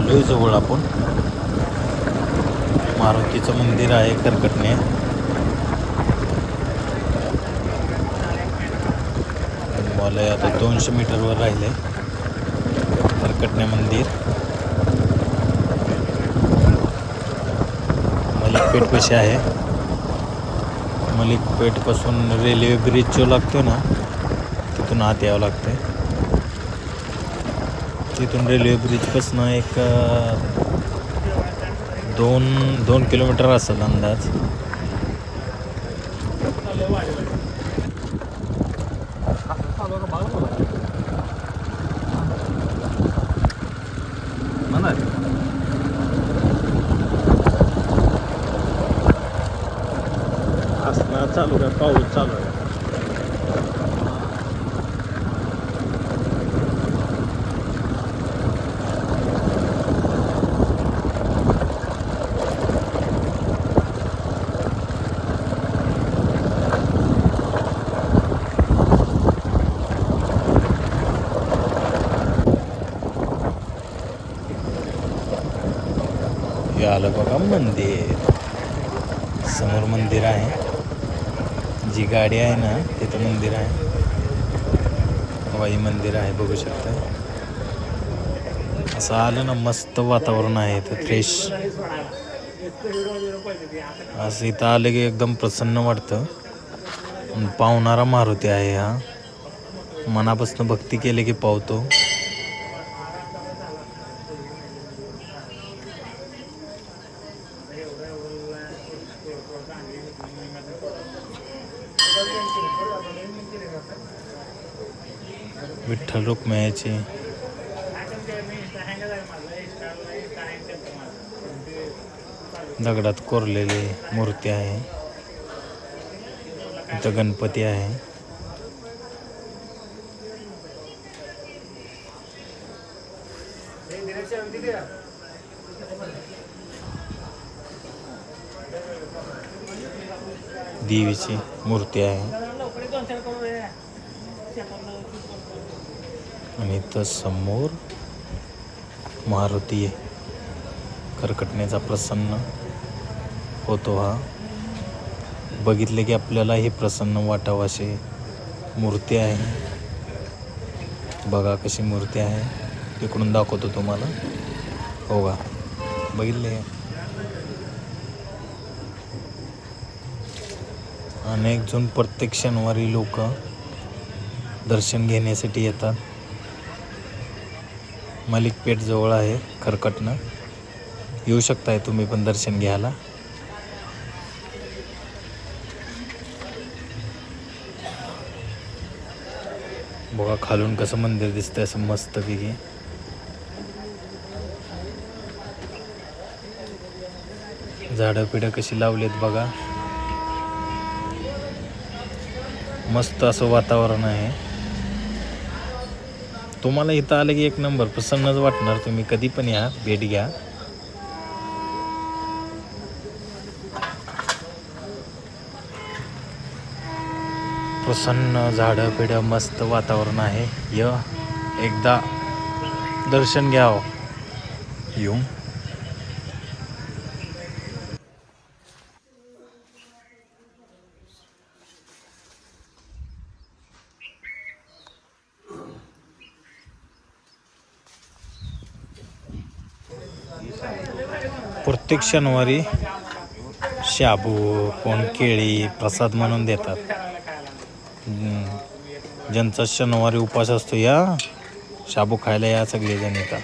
आलोय जवळ आपण. मारुतीचं मंदिर आहे करकटणे. मला आता दोनशे मीटरवर राहिले. करकटणे मंदिर. मलिकपेठ कशी आहे. मलिकपेठपासून रेल्वे ब्रिज जो लागतो ना तिथून आत यावं लागतंय. तिथून रेल्वे ब्रिजपासून एक दोन दोन किलोमीटर असेल अंदाज. असणार चालू आहे पाऊस चालू आहे. आलं बघा मंदिर. समोर मंदिर आहे. जी गाडी आहे ना तिथं मंदिर आहे. हवाई मंदिर आहे बघू शकता. असं आलं ना मस्त वातावरण आहे इथं फ्रेश असं इथं आलं की एकदम प्रसन्न वाटतं. पावणारा मारुती आहे हा. मनापासून भक्ती केली की पावतो. विठ्ठल रुक्मयाची दगडात कोरलेली मूर्ती आहे. इथं गणपती आहे. देवीची मूर्ती आहे. आणि इथं समोर मारुती करकटण्याचा प्रसन्न होतो हा. बघितले की आपल्याला हे प्रसन्न वाटावं असे मूर्ती आहे. बघा कशी मूर्ती आहे. तिकडून दाखवतो तुम्हाला. हो का? बघितले अनेक जण प्रत्येक शनिवारी लोक दर्शन घेण्यासाठी येतात. मलिकपेठ जवळ आहे खरकटनं येऊ शकताय तुम्ही पण दर्शन घ्यायला. बघा खालून कसं मंदिर दिसतंय असं मस्तपैकी झाडं पिढं कशी लावलीत बघा. मस्त असं वातावरण आहे. तुम्हाला इथं आलं की एक नंबर प्रसन्नच वाटणार. तुम्ही कधी पण या भेट घ्या. प्रसन्न झाडं पिढं मस्त वातावरण आहे. य एकदा दर्शन घ्यावं. येऊन प्रत्येक शनिवारी शाबू कोण केळी प्रसाद म्हणून देतात. ज्यांचा शनिवारी उपास असतो या शाबू खायला या सगळेजण येतात.